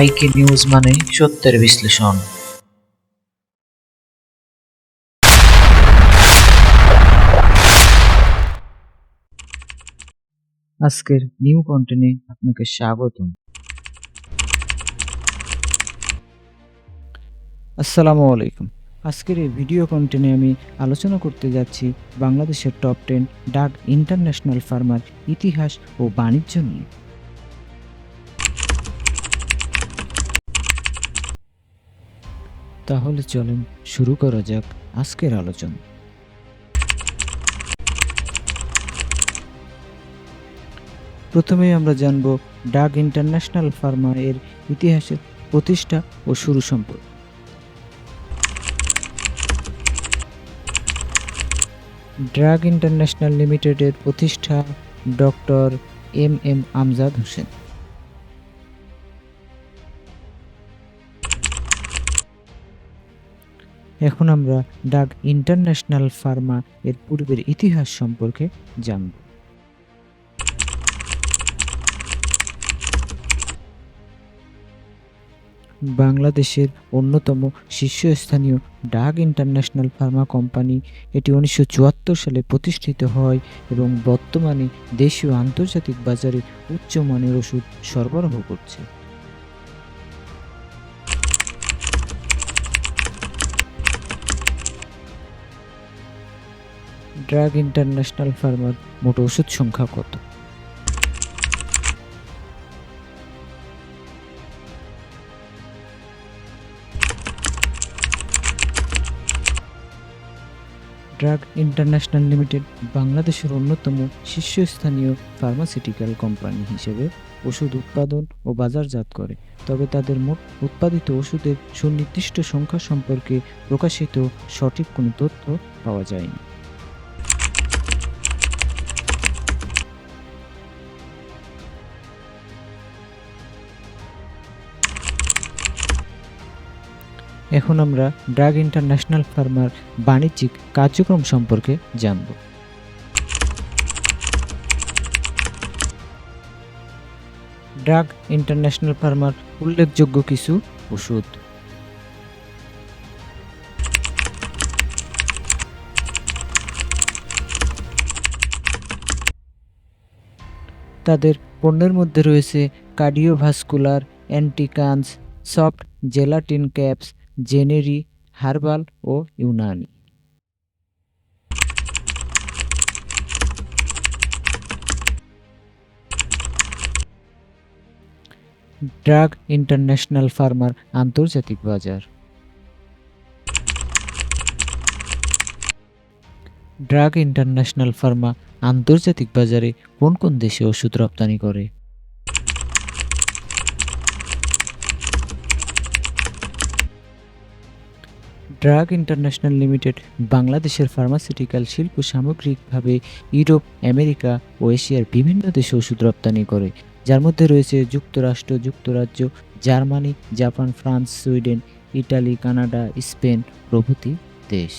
আইকে নিউজ মানে সত্যের বিশ্লেষণ। আজকের নিউ কন্টেন্টে আপনাকে স্বাগতম। আসসালামু আলাইকুম। আজকের এই ভিডিও কন্টেন্টে আমি আলোচনা করতে যাচ্ছি বাংলাদেশের টপ টেন ডাক ইন্টারন্যাশনাল ফার্মার ইতিহাস ও বাণিজ্য নিয়ে। তাহলে চলেন শুরু করা যাক আজকের আলোচনা। প্রথমেই আমরা জানব ডাক ইন্টারন্যাশনাল ফার্মা এর ইতিহাসের প্রতিষ্ঠা ও শুরু সম্পর্কে। ড্রাগ ইন্টারন্যাশনাল লিমিটেডের প্রতিষ্ঠা doctor M M Amjad Hossain. এখন আমরা ডাক ইন্টারন্যাশনাল ফার্মা এর পূর্বের ইতিহাস সম্পর্কে জানব। বাংলাদেশের অন্যতম শীর্ষস্থানীয় ডাক ইন্টারন্যাশনাল ফার্মা কোম্পানি, এটি উনিশশো চুয়াত্তর সালে প্রতিষ্ঠিত হয় এবং বর্তমানে দেশীয় আন্তর্জাতিক বাজারে উচ্চমানের ওষুধ সরবরাহ করছে। ড্রাগ ইন্টারন্যাশনাল ফার্মার মোট ওষুধ সংখ্যা কত? ড্রাগ ইন্টারন্যাশনাল লিমিটেড বাংলাদেশের অন্যতম শীর্ষস্থানীয় ফার্মাসিউটিক্যাল কোম্পানি হিসেবে ওষুধ উৎপাদন ও বাজারজাত করে, তবে তাদের মোট উৎপাদিত ওষুধের সুনির্দিষ্ট সংখ্যা সম্পর্কে প্রকাশিত সঠিক কোনো তথ্য পাওয়া যায়নি। এখন আমরা ড্রাগ ইন্টারন্যাশনাল ফার্মার বাণিজ্যিক কার্যক্রম সম্পর্কে জানব। ড্রাগ ইন্টারন্যাশনাল ফার্মার উল্লেখযোগ্য কিছু ওষুধ। তাদের পণ্যের মধ্যে রয়েছে cardiovascular, অ্যান্টিকান্স, soft gelatin caps জেনেরি, herbal ও ইউনানি। ড্রাগ ইন্টারন্যাশনাল ফার্মার আন্তর্জাতিক বাজার। ড্রাগ ইন্টারন্যাশনাল ফার্মা আন্তর্জাতিক বাজারে কোন কোন দেশে ওষুধ রপ্তানি করে? ড্রাগ ইন্টারন্যাশনাল লিমিটেড বাংলাদেশের ফার্মাসিউটিক্যাল শিল্প সামগ্রিকভাবে ইউরোপ, আমেরিকা ও এশিয়ার বিভিন্ন দেশে ওষুধ রপ্তানি করে। যার মধ্যে রয়েছে যুক্তরাষ্ট্র, যুক্তরাজ্য, Germany, Japan, France, Sweden, Italy, Canada, Spain প্রভৃতি দেশ।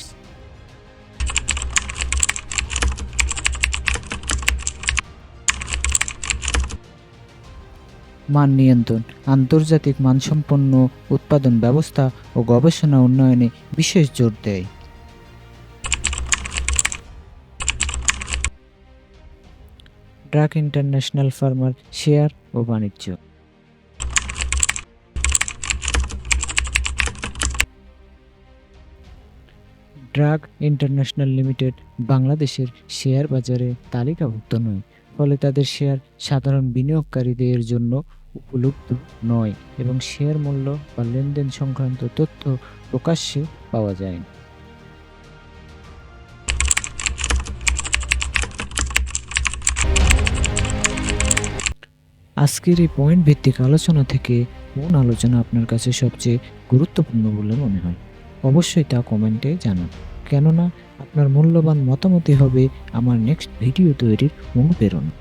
মান নিয়ন্ত্রণ, আন্তর্জাতিক মানসম্পন্ন উৎপাদন ব্যবস্থা ও গবেষণা উন্নয়নে বিশেষ জোর দেয়। ড্রাগ ইন্টারন্যাশনাল ফার্মার শেয়ার ও বাণিজ্য। ড্রাগ ইন্টারন্যাশনাল লিমিটেড বাংলাদেশের শেয়ার বাজারে তালিকাভুক্ত নয়। ফলে তাদের শেয়ার সাধারণ বিনিয়োগকারীদের জন্য উপলব্ধ নয় এবং শেয়ার মূল্য বা লেনদেন সংক্রান্ত তথ্য প্রকাশ্যে পাওয়া যায় না। আজকের এই পয়েন্ট ভিত্তিক আলোচনা থেকে কোন আলোচনা আপনার কাছে সবচেয়ে গুরুত্বপূর্ণ বলে মনে হয়। অবশ্যই তা কমেন্টে জানান। কেননা আপনার মূল্যবান মতামতই হবে আমার নেক্সট ভিডিও তৈরির অনুপ্রেরণা।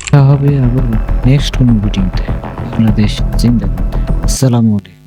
দেখা হবে আবার নেক্সট কোনো ভিডিওতে বাংলাদেশ জিন্দাবাদ। আসসালামু আলাইকুম।